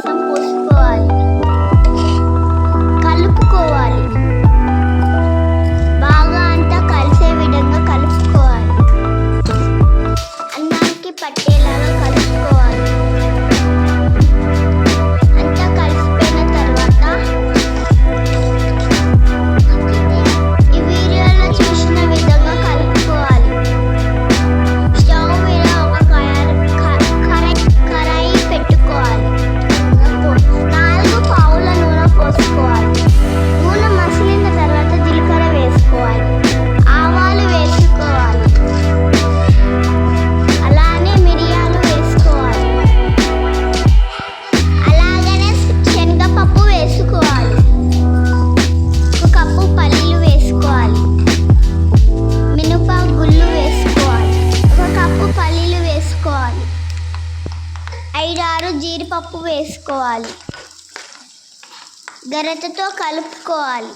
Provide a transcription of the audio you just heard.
三国 జీడిపప్పు వేసుకోవాలి. గరిటతో కలుపుకోవాలి.